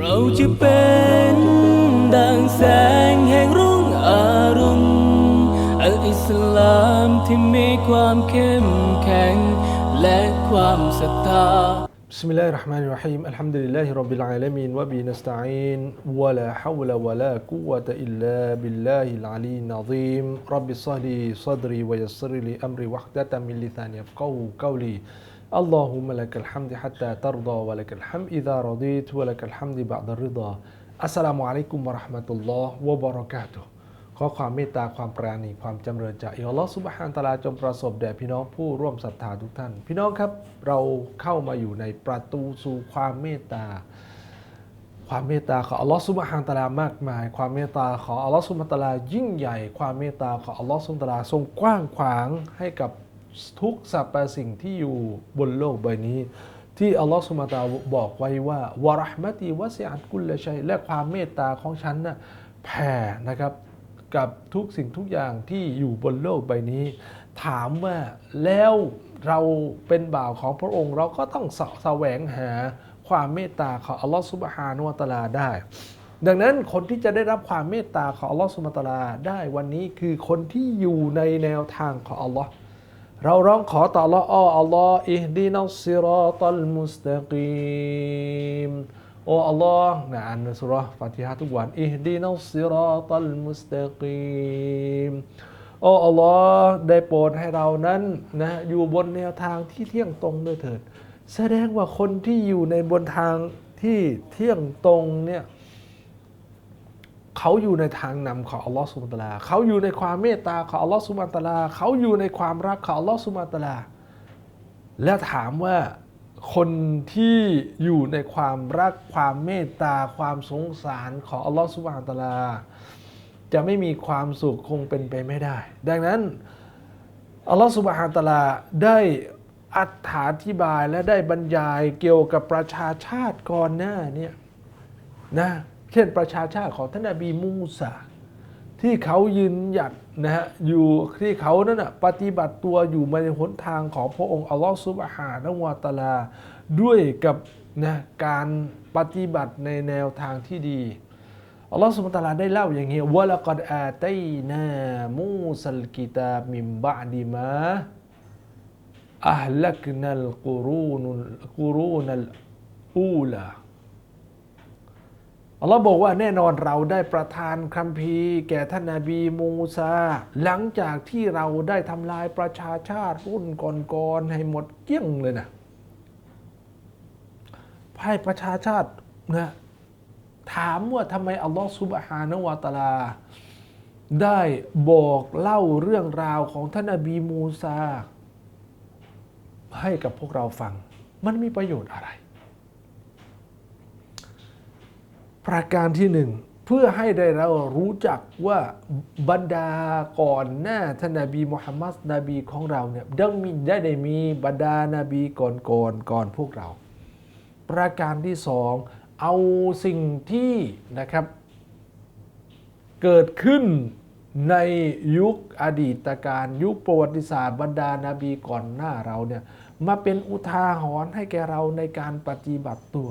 เราจะเป็นดังแสงแห่งรุ่งอรุณอัลอิสลามที่มีความเข้มแข็ง และความศรัทธา بسم الله الرحمن الرحيم الحمد لله رب العالمين وبه نستعين ولا حول ولا قوة إلا بالله العلي العظيم رب اشرح لي صدري ويسر لي أمري واحلل من لساني يفقهوا قولي اللهم لك الحمد حتى ترضى ولك الحمد إذا رضيت ولك الحمد بعد الرضا السلام عليكم ورحمة الله وبركاته ขอความเมตตาความปราณีความจำเริญจากอัลลอฮฺซุบฮานตะอาลาจงประสบแด่พี่น้องผู้ร่วมศรัทธาทุกท่าน พี่น้องครับเราเข้ามาอยู่ในประตูสู่ความเมตตา ความเมตตาของอัลลอฮฺซุบฮานตะอาลามากมาย ความเมตตาของอัลลอฮฺซุบฮานตะอาลายิ่งใหญ่ ความเมตตาของอัลลอฮฺซุบฮานตะอาลาทรงกว้างขวางให้กับ ทุกสรรพสิ่งที่อยู่บนโลกใบนี้ ที่อัลลอฮฺสุบฮานะตาบอกไว้ว่าวะระห์มะตีวะซิอัตกุลละชัยและความเมตตาของฉันน่ะแผ่นะครับกับทุกสิ่งทุกอย่างที่อยู่บนโลกใบนี้ ถามว่าแล้วเราเป็นบ่าวของพระองค์เราก็ต้องสแสวงหาความเมตตาของอัลลอฮฺสุบฮานุวะตลาได้ ดังนั้นคนที่จะได้รับความเมตตาของอัลลอฮฺสุบฮานุวะตลาได้วันนี้คือคนที่อยู่ในแนวทางของอัลลอฮ์ เราร้องขอต่อลลอฮ์อ้ออัลลอฮ์อิฮดีนัสซิรอตัลมุสตะกีมโอ้อัลลอฮ์นะอ่านสุราะห์ฟาติฮะทุกวันอิฮดีนัสซิรอตัลมุสตะกีมโอ้อัลลอฮ์ได้โปรดให้เรานั้นนะอยู่บนแนวทางที่เที่ยงตรงด้วยเถิด แสดงว่าคนที่อยู่ในบนทางที่เที่ยงตรงเนี่ย เขาอยู่ในทางนำของอัลลอฮ์สุบะฮูวะตาลาเขาอยู่ในความเมตตาของอัลลอฮ์สุบะฮูวะตาลาเขาอยู่ในความรักของอัลลอฮ์สุบะฮูวะตาลาแล้วถามว่าคนที่อยู่ในความรักความเมตตาความสงสารของอัลลอฮฺสุบฮานตะอาลา จะไม่มีความสุขคงเป็นไปไม่ได้ ดังนั้นอัลลอฮฺสุบฮานตะอาลาได้อธิบายและได้บรรยายเกี่ยวกับประชาชาติก่อนหน้าเนี่ยนะ เช่นประชาชาติของท่านนบีมูซาที่เขายืนหยัดนะฮะอยู่ที่เขานั้นนะปฏิบัติตัวอยู่ในหนทางของพระองค์อัลลอฮฺซุบฮานะฮูวะตะอาลา ด้วยกับนะการปฏิบัติในแนวทางที่ดีอัลลอฮฺซุบฮานะฮูวะตาลาได้เล่าอย่างนี้ว่าละกัดอาตัยนามูซัลกิตามิมบะดิมาอัฮลักนัลกุรูนุลกุรูนัลอูลา อัลลอฮ์บอกว่าแน่นอนเราได้ประทานคัมภีร์แก่ท่านนาบีมูซา หลังจากที่เราได้ทำลายประชาชาติรุ่นก่อนๆให้หมดเกลี้ยงเลยนะให้ประชาชาตินะถามว่าทำไมอัลลอฮ์ซุบฮานะวะตาลา ได้บอกเล่าเรื่องราวของท่านนาบีมูซา ให้กับพวกเราฟัง มันมีประโยชน์อะไร ประการที่หนึ่งเพื่อให้ได้เรารู้จักว่าบรรดาก่อนหน้าท่านนบีมุฮัมมัดนบีของเราเนี่ยดังมีได้ได้มีบรรดานาบีก่อนก่อนก่อนพวกเรา ประการที่สองเอาสิ่งที่นะครับ เกิดขึ้นในยุคอดีตการยุคประวัติศาสตร์บรรดานาบีก่อนหน้าเราเนี่ยมาเป็นอุทาหรณ์ให้แก่เราในการปฏิบัติตัว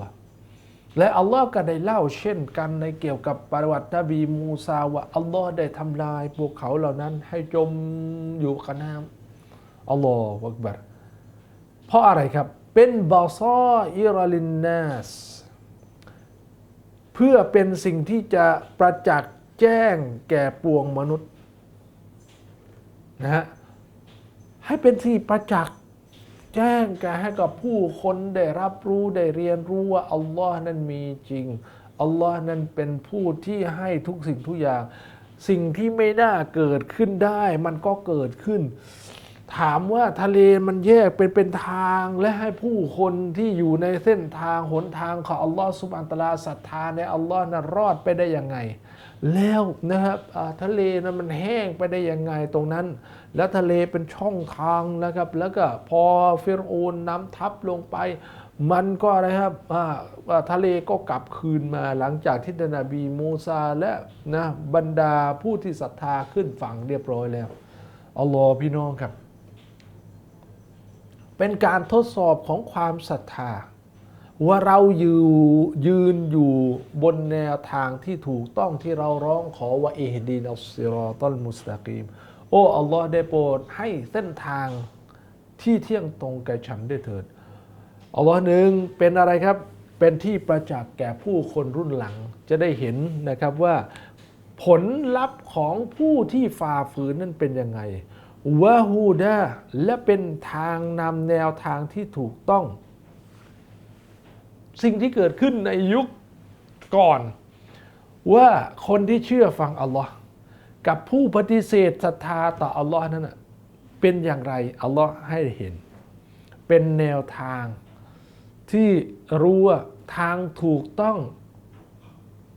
และอัลลอฮ์ก็ได้เล่าเช่นกันในเกี่ยวกับประวัตินบีมูซาว่าอัลลอฮ์ได้ทำลายพวกเขาเหล่านั้นให้จมอยู่กับน้ำอัลลอฮฺอักบัรเพราะอะไรครับ เป็นบาซออิรลินนัสเพื่อเป็นสิ่งที่จะประจักษ์แจ้งแก่ปวงมนุษย์นะฮะให้เป็นที่ประจักษ์ แจ้งแก่ให้กับผู้คนได้รับรู้ได้เรียนรู้ว่าอัลลอฮ์นั้นมีจริงอัลลอฮ์นั้นเป็นผู้ที่ให้ทุกสิ่งทุกอย่าง สิ่งที่ไม่น่าเกิดขึ้นได้ มันก็เกิดขึ้น ถามว่าทะเลมันแยกเป็นเป็นทางและให้ผู้คนที่อยู่ในเส้นทางหนทางของอัลลอฮ์สุบอันตลาศรัทธาในอัลลอฮ์นั้นรอดไปได้ยังไง แล้วนะครับทะเลนั้นมันแห้งไปได้ยังไงตรงนั้น แล้วทะเลเป็นช่องทางนะครับ แล้วก็พอฟิรโอนนำทัพลงไป มันก็อะไรครับทะเลก็กลับคืนมาหลังจากที่ท่านนบีมูซาและนะบรรดาผู้ที่ศรัทธาขึ้นฝั่งเรียบร้อยแล้วอัลลอฮ์พี่น้องครับ เป็นการทดสอบของความศรัทธา ว่าเราอยู่ยืนอยู่บนแนวทางที่ถูกต้องที่เราร้องขอว่าอิฮดีนัสซิรอตัลมุสตะกีม โอ้อัลลอฮ์ได้โปรดให้เส้นทางที่เที่ยงตรงแก่ฉันได้เถิดอัลลอฮ์หนึ่งเป็นอะไรครับเป็นที่ประจักษ์แก่ผู้คนรุ่นหลังจะได้เห็นนะครับว่าผลลัพธ์ของผู้ที่ฝ่าฝืนนั้นเป็นยังไงวะฮูดาและเป็นทางนำแนวทางที่ถูกต้อง สิ่งที่เกิดขึ้นในยุคก่อน ว่าคนที่เชื่อฟังอัลลอฮ์กับผู้ปฏิเสธศรัทธาต่ออัลลอฮ์นั้นเป็นอย่างไรอัลลอฮ์ให้เห็น เป็นแนวทางที่รู้ว่าทางถูกต้อง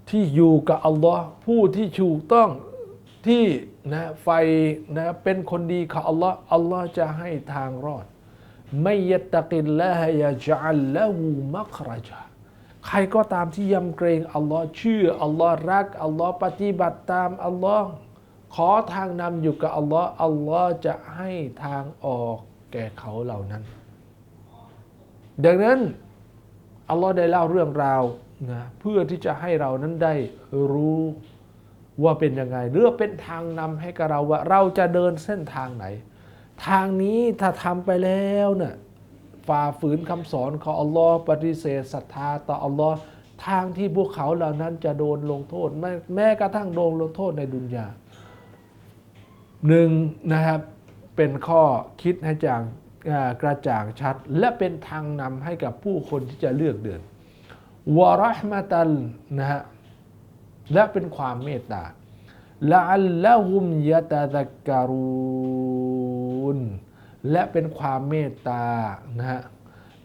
ที่อยู่กับอัลลอฮ์ผู้ที่ถูกต้องที่นะไฟนะเป็นคนดีของอัลลอฮ์อัลลอฮ์จะให้ทางรอด ไม่ยัตตะกิลละฮะยะจัลละหูมัครจาใครก็ตามที่ยำเกรงอัลลอฮ์เชื่ออัลลอฮ์รักอัลลอฮ์ปฏิบัติตามอัลลอฮ์ขอทางนำอยู่กับอัลลอฮ์อัลลอฮ์จะให้ทางออกแก่เขาเหล่านั้น ดังนั้นอัลลอฮ์ได้เล่าเรื่องราวนะเพื่อที่จะให้เรานั้นได้รู้ว่าเป็นยังไงหรือเป็นทางนำให้กับเราว่าเราจะเดินเส้นทางไหน ทางนี้ถ้าทำไปแล้วเนะ่ยฝ่าฝืนคำสอนของอัลลอฮ์ปฏิเสธศรัทธาต่ออัลลอฮ์ทางที่พวกเขาเหล่านั้นจะโดนลงโทษ แม้แม้กระทั่งโดนลงโทษในดุนยาหนึ่งนะครับเป็นข้อคิดให้จางกระจ่างชัด และเป็นทางนำให้กับผู้คนที่จะเลือกเดินวะรหมะตัลนะฮะและเป็นความเมตตาละอัลละฮุมยะตะซักการู นและเป็นความเมตตานะฮะ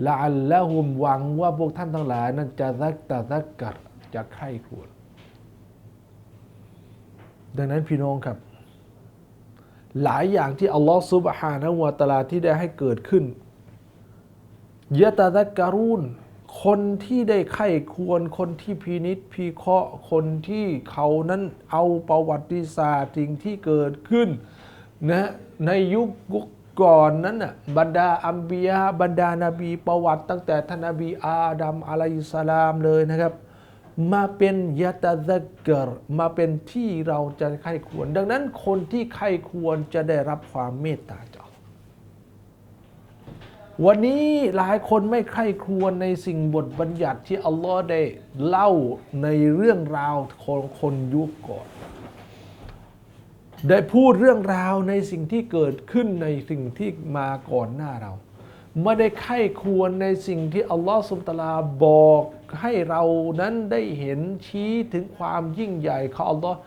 ละอัลละฮุมหวังว่าพวกท่านทั้งหลายนั้นจะซักตะซักกัดจะใคร่ควญดังนั้นพี่น้องครับ หลายอย่างที่อัลลอฮฺซุบฮานะฮูวะตะอาลาที่ได้ให้เกิดขึ้นยะตะซักการูนคนที่ได้ไข้ควรคนที่พินิษพิเคราะห์คนที่เขานั้นเอาประวัติศาสตร์สิ่งที่เกิดขึ้นนะ ในยุคก่อนนั้นน่ะบรรดาอัมบียาบรรดานาบีประวัติ ตั้งแต่ท่านนบีอาดัมอะลัยฮิสลามเลยนะครับ มาเป็นยะตะซักเกรมาเป็นที่เราจะไข้ควร ดังนั้นคนที่ไข้ควรจะได้รับความเมตตาจากวันนี้หลายคนไม่ใคร่ครวญในสิ่งบทบัญญัติที่อัลลอฮ์ได้เล่าในเรื่องราวของคนยุคก่อน ได้พูดเรื่องราวในสิ่งที่เกิดขึ้นในสิ่งที่มาก่อนหน้าเรา ไม่ได้ใคร่ควญในสิ่งที่อัลลอฮ์สุบตะลาบอกให้เรานั้นได้เห็นชี้ถึงความยิ่งใหญ่ของอัลลอฮ์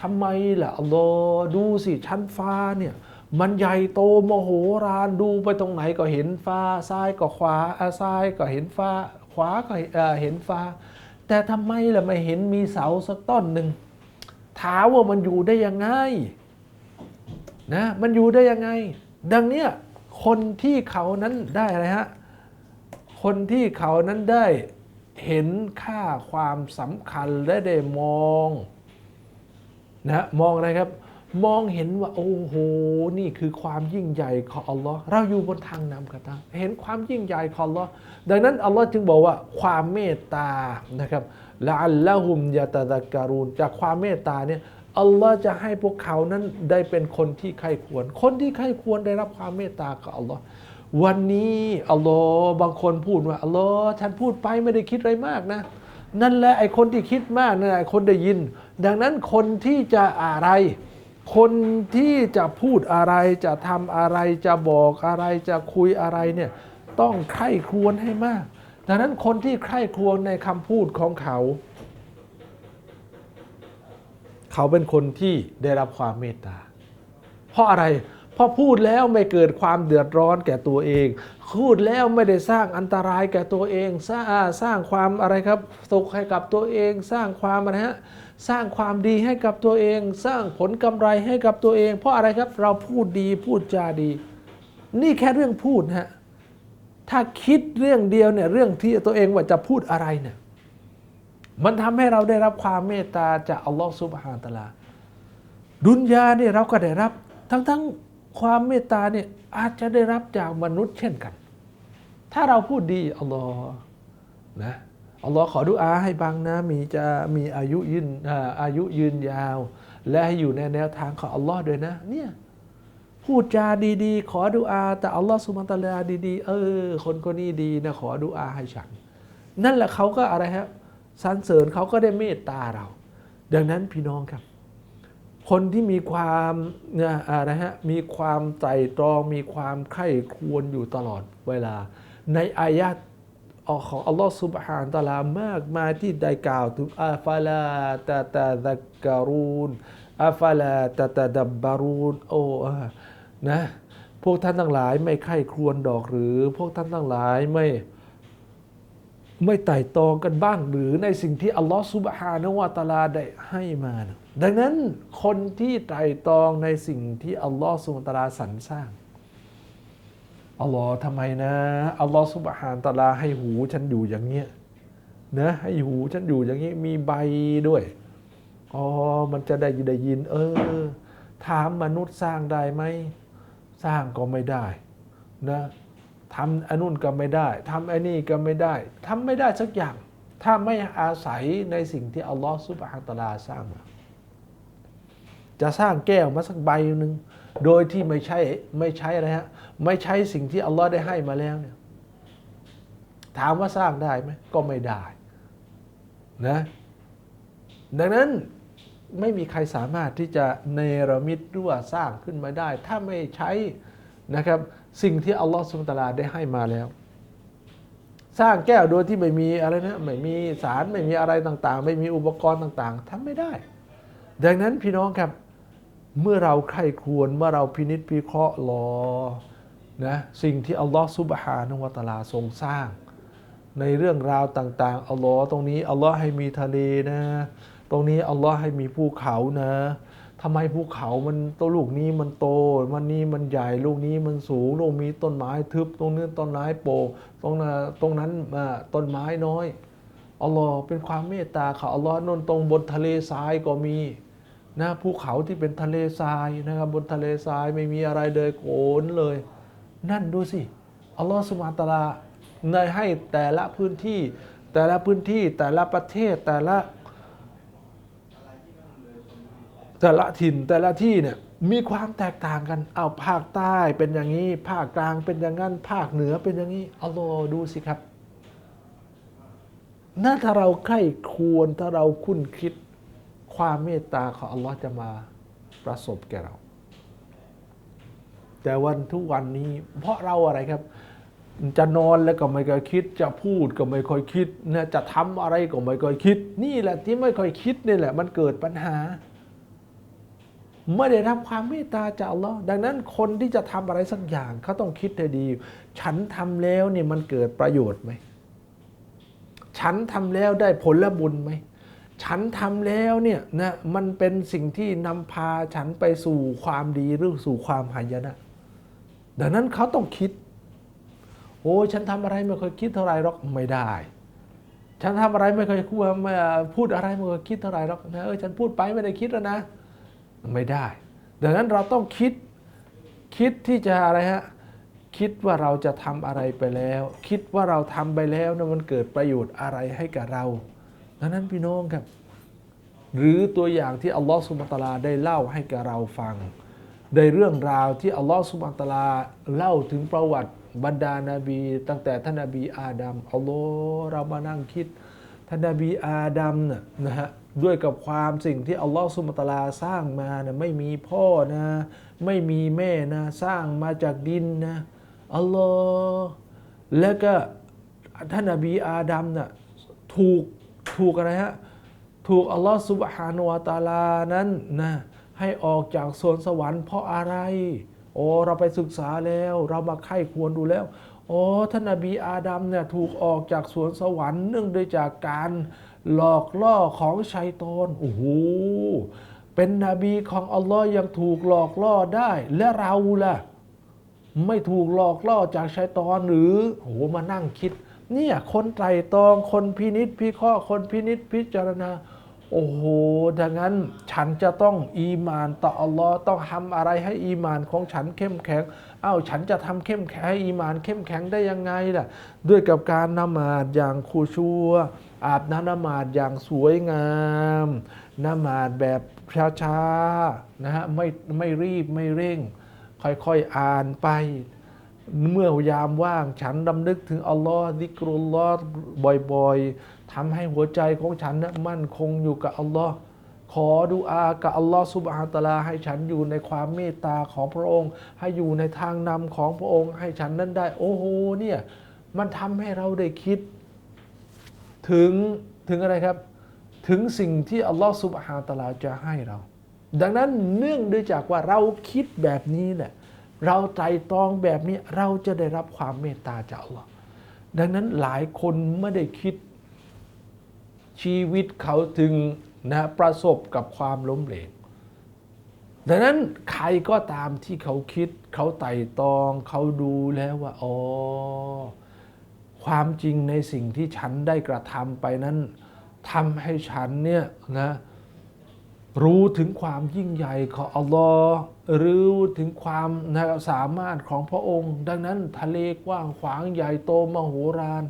ทำไมล่ะอัลลอฮ์ดูสิชั้นฟ้าเนี่ยมันใหญ่โตมโหฬารดูไปตรงไหนก็เห็นฟ้าซ้ายก็ขวาอาซ้ายก็เห็นฟ้า ขวาก็เห็นฟ้า แต่ทำไมล่ะไม่เห็นมีเสาสักต้นหนึ่ง ถามว่ามันอยู่ได้ยังไงนะมันอยู่ได้ยังไง ดังเนี้ยคนที่เขานั้นได้อะไรฮะคนที่เขานั้นได้เห็นค่าความสำคัญและได้มองนะมองอะไรครับมองเห็นว่าโอ้โหนี่คือความยิ่งใหญ่ของอัลลอฮ์เราอยู่บนทางนำกระทางเห็นความยิ่งใหญ่ของอัลลอฮ์ดังนั้นอัลลอฮ์จึงบอกว่าความเมตตานะครับ ละอัลละหุมยะตะซัการูนจากความเมตตาเนี่ยอัลลอฮ์จะให้พวกเขานั้นได้เป็นคนที่ใครควร คนที่ใครควรได้รับความเมตตาของอัลลอฮ์วันนี้อัลลอฮ์บางคนพูดว่าอัลลอฮ์ฉันพูดไปไม่ได้คิดอะไรมากนะ นั่นแหละไอ้คนที่คิดมากนั่นแหละไอ้คนได้ยิน ดังนั้นคนที่จะอะไร คนที่จะพูดอะไรจะทำอะไรจะบอกอะไรจะคุยอะไรเนี่ยต้องใคร่ควญให้มาก ดังนั้นคนที่ใคร่ครวญในคำพูดของเขา เขาเป็นคนที่ได้รับความเมตตา เพราะอะไร เพราะพูดแล้วไม่เกิดความเดือดร้อนแก่ตัวเอง พูดแล้วไม่ได้สร้างอันตรายแก่ตัวเอง สร้างสร้างความอะไรครับสุขให้กับตัวเอง สร้างความอะไรฮะ สร้างความดีให้กับตัวเอง สร้างผลกำไรให้กับตัวเอง เพราะอะไรครับ เราพูดดีพูดจาดี นี่แค่เรื่องพูดนะฮะ ถ้าคิดเรื่องเดียวเนี่ยเรื่องที่ตัวเองว่าจะพูดอะไรเนี่ยมันทำให้เราได้รับความเมตตาจากอัลลอฮฺซุบฮานตะลา ดุนยาเนี่ยเราก็ได้รับ ทั้งทั้งความเมตตาเนี่ยอาจจะได้รับจากมนุษย์เช่นกัน ถ้าเราพูดดีอัลลอฮ์นะอัลลอฮ์ขอดุอาให้บังนะมีจะมีอายุยืนอาอายุยืนยาว และให้อยู่ในแนวทางของอัลลอฮ์ด้วยนะเนี่ย พูดจาดีๆ ขอดุอาแต่อัลลอฮ์สุบฮานตะลาดีๆ เออ คนคนนี้ดีนะขอดุอาให้ฉัน นั่นแหละเขาก็อะไรฮะสรรเสริญเขาก็ได้เมตตาเรา ดังนั้นพี่น้องครับ คนที่มีความนี่ยอะไรฮะมีความใจตรอง มีความไข้ควญอยู่ตลอดเวลา ในอายะห์ของอัลลอฮ์สุบฮานตะอาลามากมายที่ได้กล่าวถึงอาฟาลาตะตะดักการูนอาฟาลาตะตะดับบารูนโอ้ นะพวกท่านทั้งหลายไม่ไข้ครวญดอกหรือ พวกท่านทั้งหลายไม่ไม่ไต่ตองกันบ้างหรือในสิ่งที่อัลลอฮฺสุบฮานะวะตาลาได้ให้มานะดังนั้นคนที่ไต่ตองในสิ่งที่อัลลอฮฺสุบฮานะวะตาลาสรรสร้างอัลลอฮ์ทำไมนะอัลลอฮฺสุบฮานตะอาลาให้หูฉันอยู่อย่างเงี้ยนะให้หูฉันอยู่อย่างนี้มีใบด้วยอ๋อมันจะได้ได้ยิน เออ ถามมนุษย์สร้างได้ไหม สร้างก็ไม่ได้นะทำอันนู่นก็ไม่ได้ทำอ้นี่ก็ไม่ได้ทำไม่ได้สักอย่าง ถ้าไม่อาศัยในสิ่งที่อัลลอฮฺซุบฮานตะอาลาสร้างมาจะสร้างแก้วมาสักใบหนึ่งโดยที่ไม่ใช่ไม่ใช้อะไรฮะไม่ใช้สิ่งที่อัลลอฮ์ได้ให้มาแล้วเนี่ยถามว่าสร้างได้ไหมก็ไม่ได้นะดังนั้น ไม่มีใครสามารถที่จะเนรมิตหรือว่าสร้างขึ้นมาได้ ถ้าไม่ใช้นะครับสิ่งที่อัลลอฮ์สุลตาราได้ให้มาแล้ว สร้างแก้วโดยที่ไม่มีอะไรนะไม่มีสารไม่มีอะไรต่างๆ ไม่มีอุปกรณ์ต่างๆทำไม่ได้ ดังนั้นพี่น้องครับเมื่อเราใคร่ควญเมื่อเราพินิจพิเคราะห์รอนะสิ่งที่อัลลอฮ์ซุบฮานะฮูวะตาลาทรงสร้าง ในเรื่องราวต่างๆอัลลอฮ์ตรงนี้อัลลอฮ์ให้มีทะเลนะ ตรงนี้อัลลอฮ์ให้มีภูเขานะทำไมภูเขามันตัวลูกนี้มันโต มันนี้มันใหญ่ลูกนี้มันสูงลูกมีต้นไม้ทึบตรงนี้ต้นไม้โปร่งตรงนั้นตรงนั้นต้นไม้น้อยอัลลอฮ์เป็นความเมตตาเขาอัลลอฮ์นนตรงบนทะเลทรายก็มีนะภูเขาที่เป็นทะเลทรายนะครับบนทะเลทรายไม่มีอะไรเลยโขนเลย นั่นดูสิอัลลอฮฺสุบฮาตาลาในให้แต่ละพื้นที่ แต่ละพื้นที่แต่ละประเทศแต่ละ แต่ละถิ่นแต่ละที่เนี่ยมีความแตกต่างกัน เอาภาคใต้เป็นอย่างนี้ ภาคกลางเป็นอย่างนั้น ภาคเหนือเป็นอย่างนี้อัลลอดูสิครับน่าถ้าเราใคร่ควรถ้าเราคุ้นคิดความเมตตาของอัลลอฮ์จะมาประสบแก่เรา แต่วันทุกวันนี้ เพราะเราอะไรครับ จะนอนแล้วก็ไม่ค่อยคิด จะพูดก็ไม่ค่อยคิดนะจะทำอะไรก็ไม่ค่อยคิด นี่แหละที่ไม่ค่อยคิดนี่แหละ มันเกิดปัญหา ไม่ได้รับความเมตตาจากอัลลอฮ์ดังนั้นคนที่จะทำอะไรสักอย่างเขาต้องคิดให้ดี ฉันทำแล้วนี่มันเกิดประโยชน์ไหม ฉันทำแล้วได้ผลบุญไหม ฉันทำแล้วเนี่ยนะมันเป็นสิ่งที่นำพาฉันไปสู่ความดีหรือสู่ความหายนะ ดังนั้นเขาต้องคิด โอ้ฉันทำอะไรไม่เคยคิดเท่าไหรหรอกไม่ได้ฉันทำอะไรไม่เคยพูดไม่พูดอะไรไม่เคยคิดเท่าไหรหรอกนะเออฉันพูดไปไม่ได้คิดแล้วนะ ไม่ได้ ดังนั้นเราต้องคิดคิดที่จะอะไรฮะคิดว่าเราจะทำอะไรไปแล้ว คิดว่าเราทำไปแล้วนะมันเกิดประโยชน์อะไรให้กับเราดังนั้นพี่น้องครับ หรือตัวอย่างที่อัลลอฮฺสุบฮานะฮูวะตาลาได้เล่าให้กับเราฟังในเรื่องราวที่อัลลอฮฺสุบฮานะฮูวะตาลาเล่าถึงประวัติบรรดานาบี ตั้งแต่ท่านนาบีอาดัมอัลลอฮ์เรามานั่งคิดท่านนาบีอาดัมน่ะนะฮะ ด้วยกับความสิ่งที่อัลลอฮฺสุบฮานะตาลาสร้างมานะไม่มีพ่อนะ ไม่มีแม่นะ สร้างมาจากดินนะอัลลอฮ์แล้วก็ท่านนาบีอาดัมน่ะถูกถูกอะไรฮะถูกอัลลอฮฺสุบฮานุวตาลานั้นนะให้ออกจากสวนสวรรค์เพราะอะไร โอ้เราไปศึกษาแล้ว เรามาไข้ควรดูแล้วโอ้ท่านนบีอาดัมเนี่ยถูกออกจากสวนสวรรค์เนื่องด้วยจากการ หลอกล่อของชัยตอนโอ้โหเป็นนบีของอัลลอฮ์ยังถูกหลอกล่อได้ และเราล่ะ ไม่ถูกหลอกล่อจากชัยตอนหรือโอ้โหมานั่งคิด เนี่ยคนไตรตรองคนพินิษพิเคราะห์คนพินิษพิจารณา โอ้โห ดังนั้นฉันจะต้องอีมานต่ออัลลอฮ์ต้องทำอะไรให้อีมานของฉันเข้มแข็ง เอ้าฉันจะทำเข้มแข็งให้อีมานเข้มแข็งได้ยังไงล่ะ ด้วยกับการนมาดอย่างคูชัว อาบน้ำนมาดอย่างสวยงามนมาดแบบช้าๆนะฮะไม่ไม่รีบไม่เร่ง ค่อยๆอ่านไปเมื่อยามว่างฉันดำนึกถึงอัลลอฮ์ดิกรุลลอฮ์บ่อยๆ ทำให้หัวใจของฉันนะมั่นคงอยู่กับอัลลอฮ์ขอดุอากับอัลลอฮ์สุบฮานตะลาให้ฉันอยู่ในความเมตตาของพระองค์ ให้อยู่ในทางนำของพระองค์ ให้ฉันนั้นได้ โอ้โหเนี่ยมันทำให้เราได้คิด ถึงถึงอะไรครับ ถึงสิ่งที่อัลลอฮ์สุบฮานตะลาจะให้เรา ดังนั้นเนื่องด้วยจากว่าเราคิดแบบนี้เนี่ยเราใจตองแบบนี้เราจะได้รับความเมตตาจากอัลลอฮ์ดังนั้นหลายคนไม่ได้คิด ชีวิตเขาถึงนะประสบกับความล้มเหลวดังนั้นใครก็ตามที่เขาคิดเขาไต่ตองเขาดูแล้วว่าอ๋อความจริงในสิ่งที่ฉันได้กระทำไปนั้นทำให้ฉันเนี่ยนะรู้ถึงความยิ่งใหญ่ของอัลลอฮ์รู้ถึงความสามารถของพระองค์ ดังนั้นทะเลกว้างขวางใหญ่โตมโหฬาร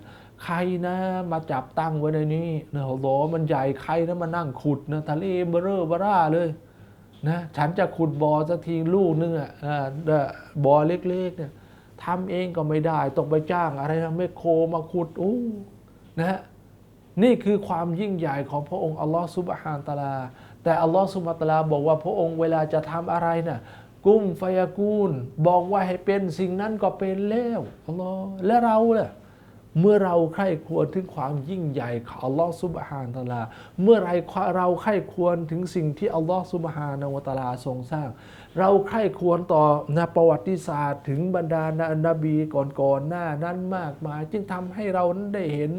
ใครนะมาจับตั้งไว้ในนี้นะอัลลอมันใหญ่ใครนะมานั่งขุดนะทะเลเบอเร่อเบอร่าเลยนะฉันจะขุดบ่อสักทีลูกนึงอะอ่าบ่อเล็กๆเนี่ยทำเองก็ไม่ได้ต้องไปจ้างอะไรนะแมคโคมาขุดอู้นะนี่คือความยิ่งใหญ่ของพระองค์อัลลอฮ์ซุบฮานตะอาลา แต่อัลลอฮ์ซุบฮานตะอาลาบอกว่าพระองค์เวลาจะทำอะไรน่ะกุ้มไฟกูล บอกว่าให้เป็นสิ่งนั้นก็เป็นแล้วอัลลอฮ์และเราล่ะ เมื่อเราใคร่ควรถึงความยิ่งใหญ่ของอัลลอฮ์ซุบฮานตะลา เมื่อไรเราใคร่ควรถึงสิ่งที่อัลลอฮ์ซุบฮานาวะตะลาทรงสร้าง เราใคร่ควรต่อนประวัติศาสตร์ ถึงบรรดานะนบีก่อนๆหน้านั้นมากมาย จึงทำให้เรานั้นได้เห็น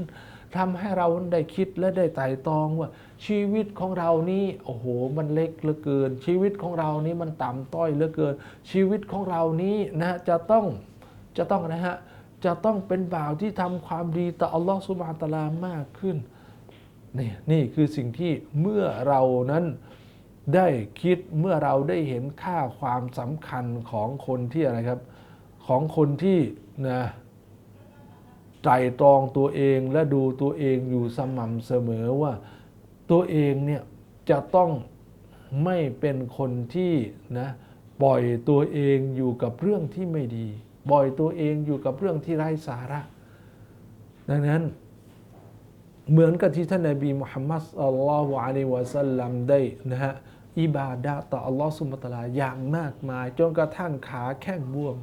ทำให้เราได้คิดและได้ไต่ตองว่า ชีวิตของเรานี้โอ้โหมันเล็กเหลือเกิน ชีวิตของเรานี้มันต่ำต้อยเหลือเกิน ชีวิตของเรานี้นะจะต้องจะต้องนะฮะ จะต้องเป็นบ่าวที่ทำความดีต่ออัลลอฮฺสุบฮานตะอาลามากขึ้นนี่นี่คือสิ่งที่เมื่อเรานั้นได้คิดเมื่อเราได้เห็นค่าความสำคัญของคนที่อะไรครับ ของคนที่นะไตรตรองตัวเองและดูตัวเองอยู่สม่ำเสมอว่าตัวเองเนี่ยจะต้องไม่เป็นคนที่นะปล่อยตัวเองอยู่กับเรื่องที่ไม่ดี ปล่อยตัวเองอยู่กับเรื่องที่ไร้สาระ ดังนั้น เหมือนกับที่ท่านนบีมุฮัมมัดอัลลอฮฺอะลัยวะสัลลัมได้นะฮะอิบาดะต่ออัลลอฮฺสุบฮาตะลาอย่างมากมาย จนกระทั่งขาแข้งบวม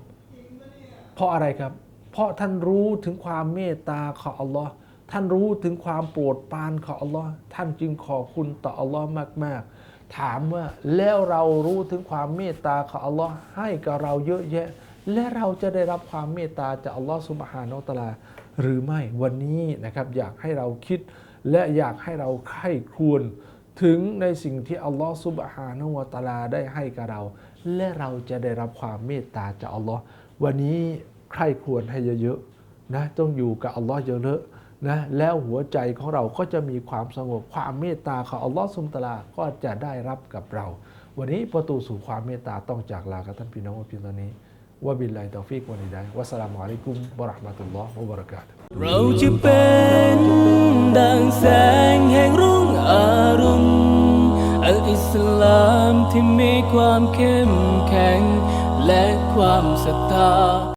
เพราะอะไรครับ เพราะท่านรู้ถึงความเมตตาของอัลลอฮ์ท่านรู้ถึงความโปรดปรานของอัลลอฮ์ท่านจึงขอบคุณต่ออัลลอฮ์มาก ๆ ถามว่าแล้วเรารู้ถึงความเมตตาของอัลลอฮ์ให้กับเราเยอะแยะ และเราจะได้รับความเมตตาจากอัลลอฮ์สุบฮานาอัลตะอาลาหรือไม่วันนี้นะครับอยากให้เราคิด และอยากให้เราใคร่ครวญถึงในสิ่งที่อัลลอฮ์สุบฮานะฮูวตะอาลาได้ให้กับเรา และเราจะได้รับความเมตตาจากอัลลอฮ์วันนี้ใคร่ครวญให้เยอะๆนะต้องอยู่กับอัลลอฮ์เยอะๆนะแล้วหัวใจของเราก็จะมีความสงบความเมตตาของอัลลอฮ์สุบฮานะฮูวะตะอาลาก็จะได้รับกับเรา วันนี้ประตูสู่ความเมตตาต้องจากลากับท่านพี่น้องพียงเท่านี้ วะบิลลาฮิตอฟิกวันนี้ได้วัสสลามุอะลัยกุมวะเราะห์มะตุลลอฮ์วะบะเราะกาตุเราจะเป็นดังแสงแห่งรุ่งอรุณอัลอิสลามที่มีความเข้มแข็งและความศรัทธา